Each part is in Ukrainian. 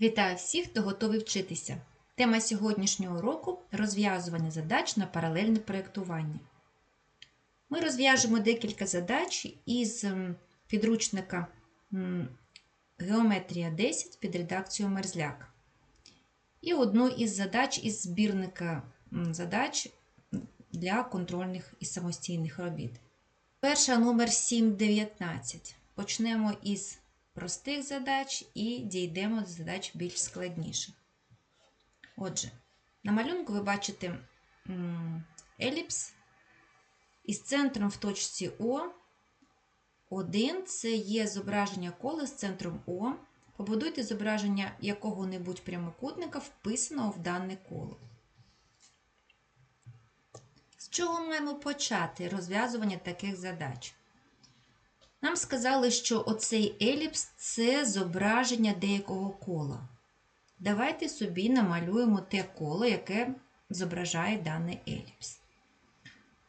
Вітаю всіх, хто готовий вчитися. Тема сьогоднішнього уроку розв'язування задач на паралельне проєктування. Ми розв'яжемо декілька задач із підручника Геометрія 10 під редакцією Мерзляк. І одну із задач із збірника задач для контрольних і самостійних робіт. Перша номер 719. Почнемо із простих задач і дійдемо до задач більш складніших. Отже, на малюнку ви бачите еліпс із центром в точці О. 1 це є зображення кола з центром О. Побудуйте зображення якого-небудь прямокутника, вписаного в дане коло. З чого маємо почати розв'язування таких задач? Нам сказали, що оцей еліпс це зображення деякого кола. Давайте собі намалюємо те коло, яке зображає даний еліпс.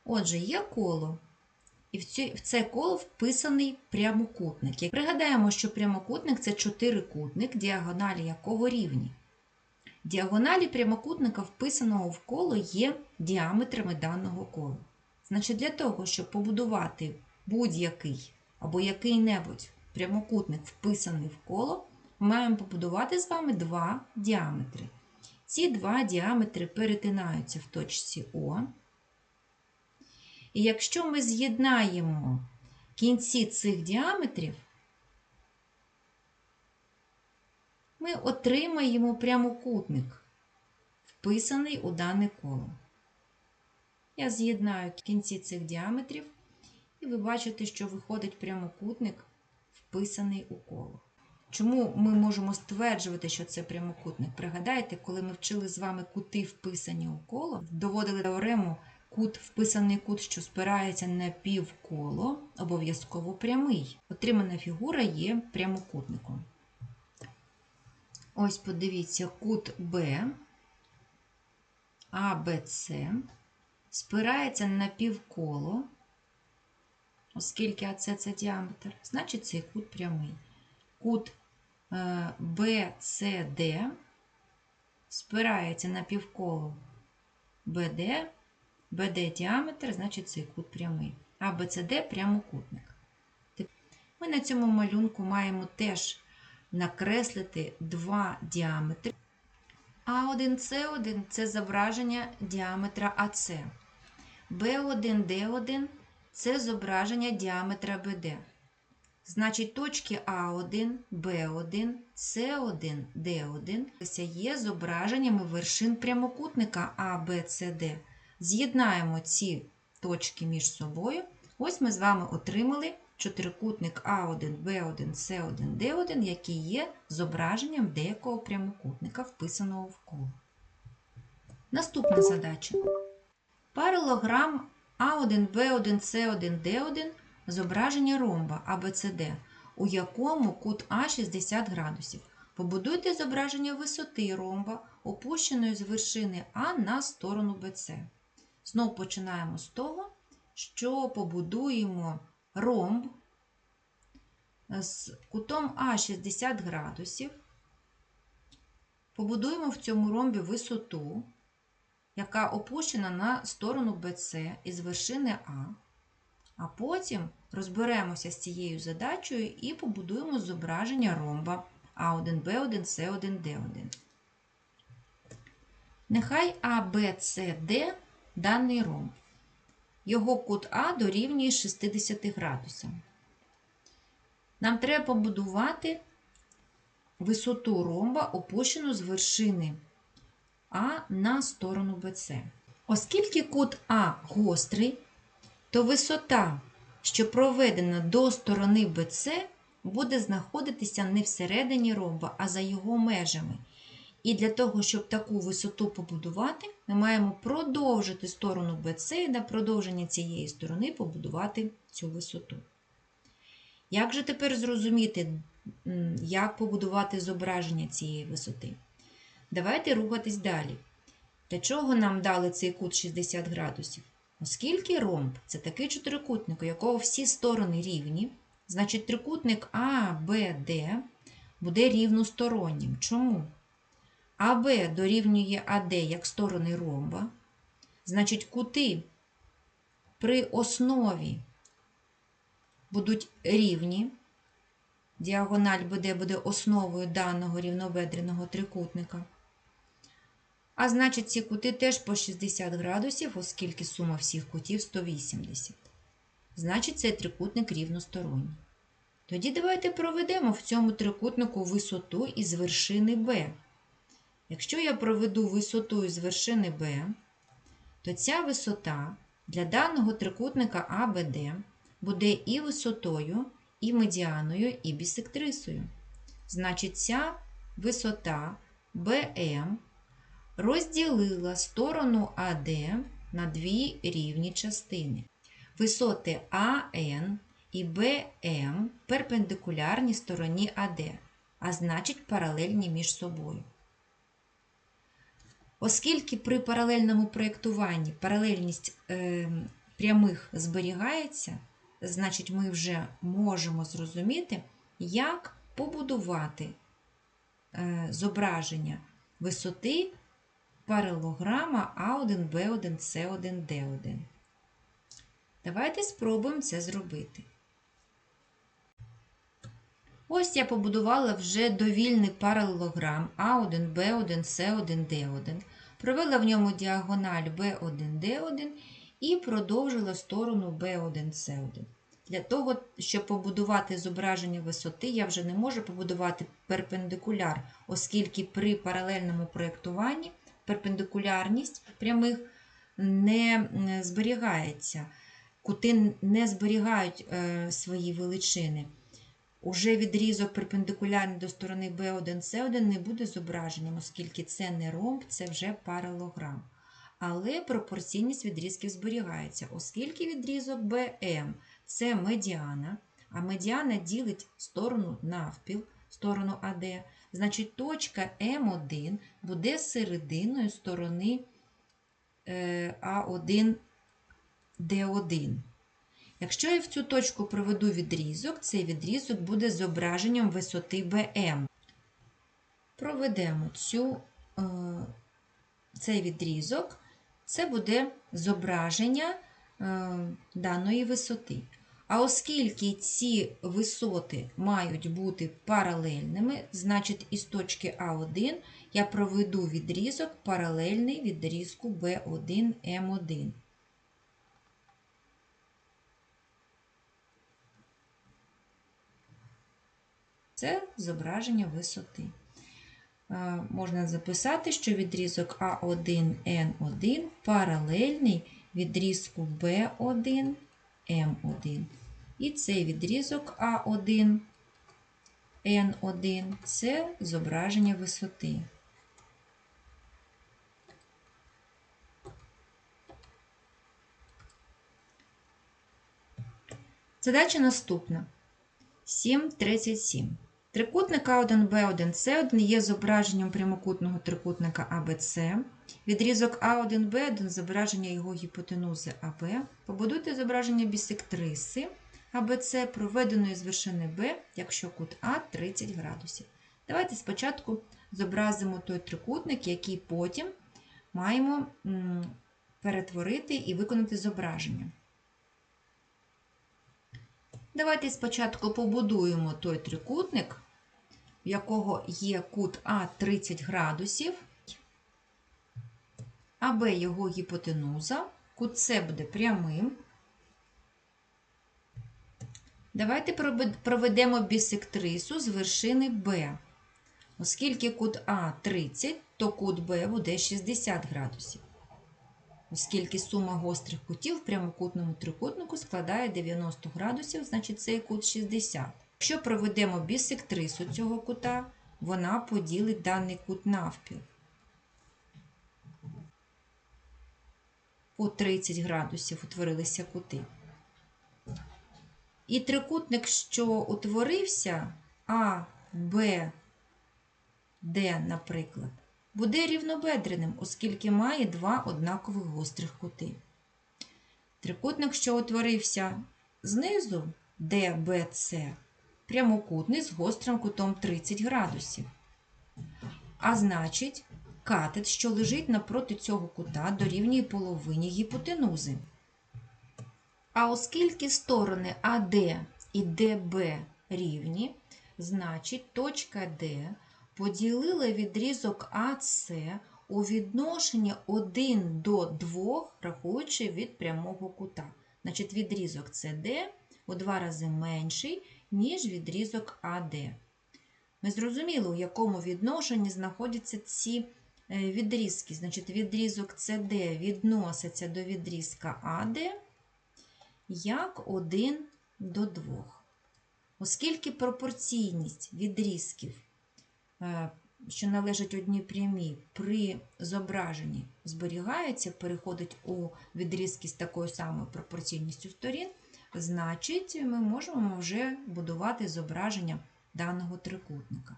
Отже, є коло, і в це коло вписаний прямокутник. Пригадаємо, що прямокутник це чотирикутник, діагоналі якого рівні. Діагоналі прямокутника, вписаного в коло, є діаметрами даного кола. Значить, для того, щоб побудувати будь-який або який-небудь прямокутник, вписаний в коло, маємо побудувати з вами два діаметри. Ці два діаметри перетинаються в точці О. І якщо ми з'єднаємо кінці цих діаметрів, ми отримаємо прямокутник, вписаний у дане коло. Я з'єднаю кінці цих діаметрів, і ви бачите, що виходить прямокутник, вписаний у коло. Чому ми можемо стверджувати, що це прямокутник? Пригадайте, коли ми вчили з вами кути, вписані у коло, доводили теорему кут, вписаний кут, що спирається на півколо, обов'язково прямий. Отримана фігура є прямокутником. Ось подивіться, кут Б, АБЦ спирається на півколо, оскільки АЦ це діаметр, значить цей кут прямий. Кут е, BCD спирається на півколо BD, BD діаметр, значить цей кут прямий. А BCD прямокутник. Ми на цьому малюнку маємо теж накреслити два діаметри. А1С1 це зображення діаметра АС. Б1Д1 це зображення діаметра БД. Значить, точки А1, Б1, С1, Д1 є зображеннями вершин прямокутника ABCD. З'єднаємо ці точки між собою. Ось ми з вами отримали чотирикутник А1, Б1, С1, Д1, який є зображенням деякого прямокутника, вписаного в коло. Наступна задача. Паралограм А1, Б1, С1, Д1 зображення ромба ABCD, у якому кут А 60 градусів. Побудуйте зображення висоти ромба, опущеної з вершини А на сторону BC. Знов починаємо з того, що побудуємо ромб з кутом А 60 градусів. Побудуємо в цьому ромбі висоту, яка опущена на сторону BC із вершини А. А потім розберемося з цією задачею і побудуємо зображення ромба А1, Б1, С1, Д1. Нехай ABCD даний ромб. Його кут А дорівнює 60 градусам. Нам треба побудувати висоту ромба, опущену з вершини А на сторону BC. Оскільки кут А гострий, то висота, що проведена до сторони BC, буде знаходитися не всередині ромба, а за його межами. І для того, щоб таку висоту побудувати, ми маємо продовжити сторону BC і на продовження цієї сторони побудувати цю висоту. Як же тепер зрозуміти, як побудувати зображення цієї висоти? Давайте рухатись далі. Для чого нам дали цей кут 60 градусів? Оскільки ромб це такий чотирикутник, у якого всі сторони рівні, значить трикутник А, Б, Д буде рівностороннім. Чому? АБ дорівнює АД як сторони ромба. Значить, кути при основі будуть рівні. Діагональ БД буде основою даного рівнобедреного трикутника. А значить, ці кути теж по 60 градусів, оскільки сума всіх кутів 180. Значить, цей трикутник рівносторонній. Тоді давайте проведемо в цьому трикутнику висоту із вершини Б. Якщо я проведу висоту із вершини Б, то ця висота для даного трикутника АБД буде і висотою, і медіаною, і бісектрисою. Значить, ця висота БМ розділила сторону АД на дві рівні частини. Висоти АН і БМ перпендикулярні стороні АД, а значить паралельні між собою. Оскільки при паралельному проєктуванні паралельність е, прямих зберігається, значить ми вже можемо зрозуміти, як побудувати е, зображення висоти паралограма А1, Б1, С1, Д1. Давайте спробуємо це зробити. Ось я побудувала вже довільний паралелограм А1, Б1, С1, Д1, провела в ньому діагональ B1, D1 і продовжила сторону B1, C1. Для того, щоб побудувати зображення висоти, я вже не можу побудувати перпендикуляр, оскільки при паралельному проєктуванні перпендикулярність прямих не зберігається. Кути не зберігають е, свої величини. Уже відрізок перпендикулярний до сторони B1, C1 не буде зображенням, оскільки це не ромб, це вже паралограм. Але пропорційність відрізків зберігається, оскільки відрізок BM це медіана, а медіана ділить сторону навпіл, сторону АД, значить точка М1 буде серединою сторони А1, Д1. Якщо я в цю точку проведу відрізок, цей відрізок буде зображенням висоти BM. Проведемо цю, е, цей відрізок, це буде зображення е, даної висоти. А оскільки ці висоти мають бути паралельними, значить із точки А1 я проведу відрізок паралельний відрізку B1, M1. Це зображення висоти. Можна записати, що відрізок А1Н1 паралельний відрізку B1, М1. І цей відрізок А1, Н1 це зображення висоти. Задача наступна. 7,37. Трикутник А1, Б1, С1 є зображенням прямокутного трикутника АБЦ. Відрізок А1, Б1 зображення його гіпотенузи АБ. Побудуйте зображення бісектриси АБЦ, проведеної з вершини Б, якщо кут А 30 градусів. Давайте спочатку зобразимо той трикутник, який потім маємо перетворити і виконати зображення. Давайте спочатку побудуємо той трикутник, в якого є кут А 30 градусів, АБ його гіпотенуза, кут С буде прямим. Давайте проведемо бісектрису з вершини Б. Оскільки кут А 30, то кут Б буде 60 градусів. Оскільки сума гострих кутів в прямокутному трикутнику складає 90 градусів, значить цей кут 60. Якщо проведемо бісектрису цього кута, вона поділить даний кут навпіл. По 30 градусів утворилися кути. І трикутник, що утворився, А, Б, Д, наприклад, буде рівнобедреним, оскільки має два однакових гострих кути. Трикутник, що утворився знизу, DBC, прямокутний з гострим кутом 30 градусів. А значить, катет, що лежить напроти цього кута, дорівнює половині гіпотенузи. А оскільки сторони АД і ДБ рівні, значить точка Д поділила відрізок АС у відношенні 1 до 2, рахуючи від прямого кута. Значить, відрізок СД у два рази менший, ніж відрізок АД. Ми зрозуміли, у якому відношенні знаходяться ці е, відрізки. Значить, відрізок CD відноситься до відрізка AD як 1 до 2. Оскільки пропорційність відрізків, е, що належать одній прямій, при зображенні зберігається, переходить у відрізки з такою самою пропорційністю сторін, значить, ми можемо вже будувати зображення даного трикутника.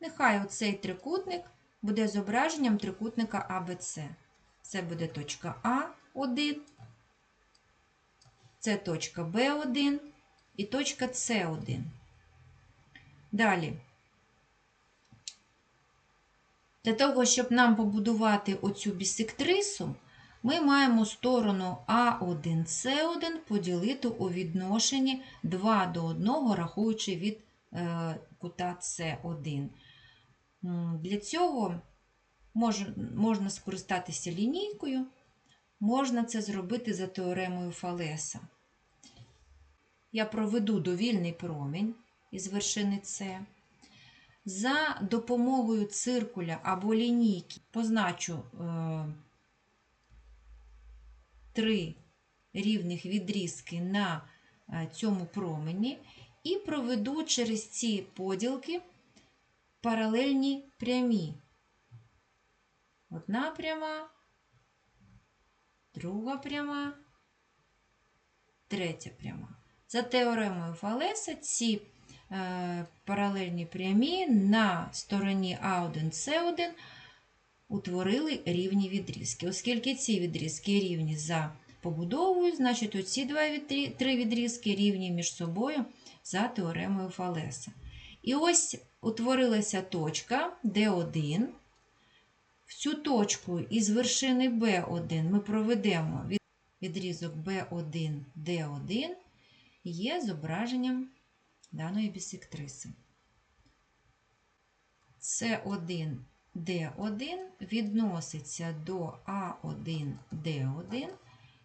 Нехай оцей трикутник буде зображенням трикутника АБЦ. Це буде точка А1, це точка Б1 і точка С1. Далі. Для того, щоб нам побудувати оцю бісектрису, ми маємо сторону А1С1 поділити у відношенні 2 до 1, рахуючи від е, кута С1. Для цього мож, можна скористатися лінійкою, можна це зробити за теоремою Фалеса. Я проведу довільний промінь із вершини С. За допомогою циркуля або лінійки позначу е, три рівних відрізки на е, цьому промені і проведу через ці поділки паралельні прямі. Одна пряма, друга пряма, третя пряма. За теоремою Фалеса ці е, паралельні прямі на стороні А1С1 утворили рівні відрізки. Оскільки ці відрізки рівні за побудовою, значить оці два три відрізки рівні між собою за теоремою Фалеса. І ось утворилася точка D1. В цю точку із вершини B1 ми проведемо відрізок B1, D1 є зображенням даної бісектриси. С1, Д1 відноситься до А1, Д1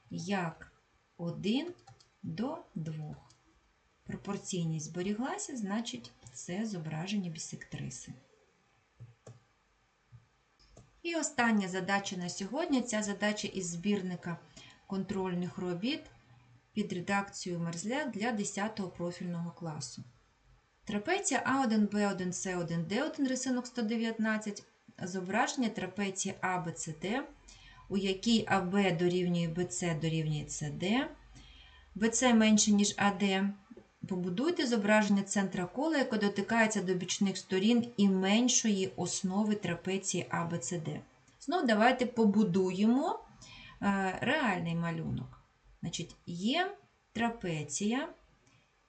як 1 до 2. Пропорційність зберіглася, значить, це зображення бісектриси. І остання задача на сьогодні ця задача із збірника контрольних робіт під редакцією Мерзляк для 10 профільного класу. Трапеція А1, Б1, С1, Д1, рисунок 119, зображення трапеції ABCD, у якій АБ дорівнює БЦ дорівнює СД, БЦ менше, ніж АД. Побудуйте зображення центра кола, яке дотикається до бічних сторін і меншої основи трапеції ABCD. Знову давайте побудуємо е, реальний малюнок. Значить, є трапеція,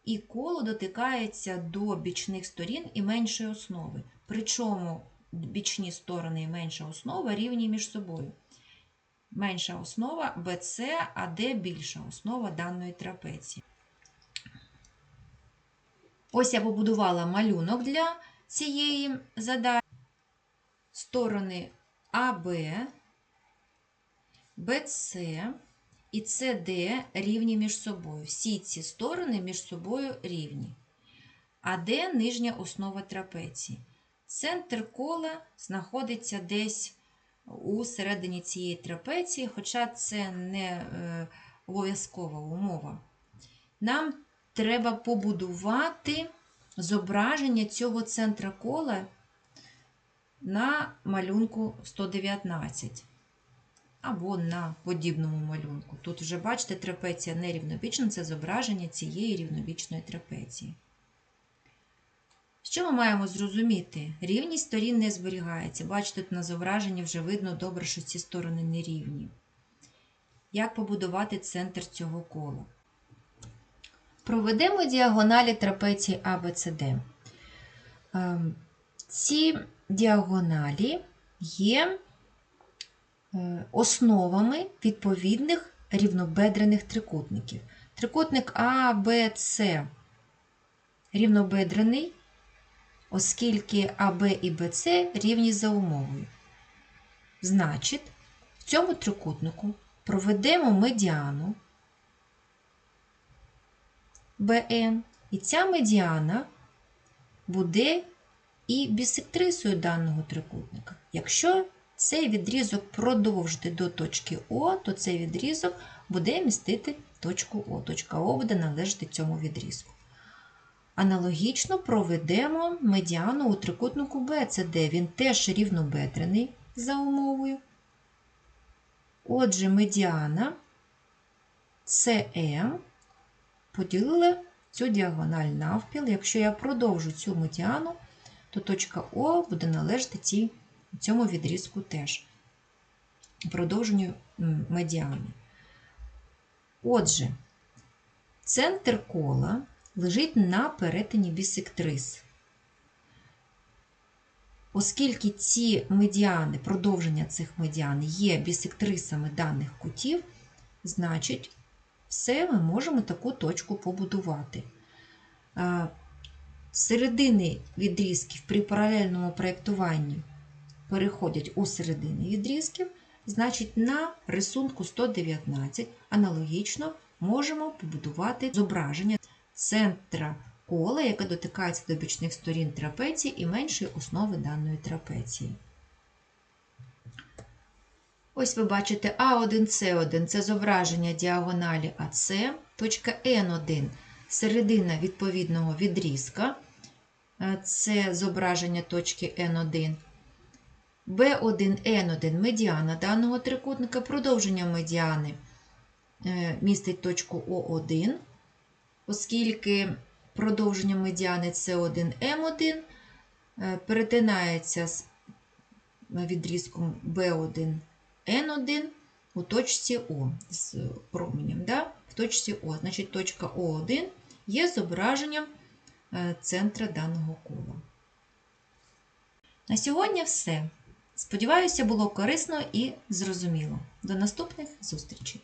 і коло дотикається до бічних сторін і меншої основи. Причому бічні сторони і менша основа рівні між собою. Менша основа BC, а де більша основа даної трапеції. Ось я побудувала малюнок для цієї задачі. Сторони АБ, БЦ і СД рівні між собою. Всі ці сторони між собою рівні. АД нижня основа трапеції. Центр кола знаходиться десь у середині цієї трапеції, хоча це не е, обов'язкова умова. Нам треба побудувати зображення цього центра кола на малюнку 119 або на подібному малюнку. Тут вже бачите, трапеція нерівнобічна це зображення цієї рівнобічної трапеції. Що ми маємо зрозуміти? Рівність сторін не зберігається. Бачите, тут на зображенні вже видно добре, що ці сторони не рівні. Як побудувати центр цього кола? Проведемо діагоналі трапеції ABCD. Ем, Ці діагоналі є е, основами відповідних рівнобедрених трикутників. Трикутник А, Б, С рівнобедрений, оскільки АБ і БЦ рівні за умовою. Значить, в цьому трикутнику проведемо медіану БН, і ця медіана буде і бісектрисою даного трикутника. Якщо цей відрізок продовжити до точки О, то цей відрізок буде містити точку О. Точка О буде належати цьому відрізку. Аналогічно проведемо медіану у трикутнику БЦД. Він теж рівнобедрений за умовою. Отже, медіана CM поділила цю діагональ навпіл. Якщо я продовжу цю медіану, то точка О буде належати цій, цьому відрізку теж. Продовженню медіани. Отже, центр кола лежить на перетині бісектрис. Оскільки ці медіани, продовження цих медіан є бісектрисами даних кутів, значить, все ми можемо таку точку побудувати. Середини відрізків при паралельному проєктуванні переходять у середини відрізків, значить, на рисунку 119 аналогічно можемо побудувати зображення центра кола, яке дотикається до бічних сторін трапеції і меншої основи даної трапеції. Ось ви бачите А1С1 це зображення діагоналі АС, точка Н1 середина відповідного відрізка, е, це зображення точки Н1. B1N1 медіана даного трикутника, продовження медіани е, містить точку О1, оскільки продовження медіани С1М1 е, перетинається з відрізком B1N1 у точці О з променем. Да? В точці О, значить точка О1 є зображенням е, центра даного кола. На сьогодні все. Сподіваюся, було корисно і зрозуміло. До наступних зустрічей!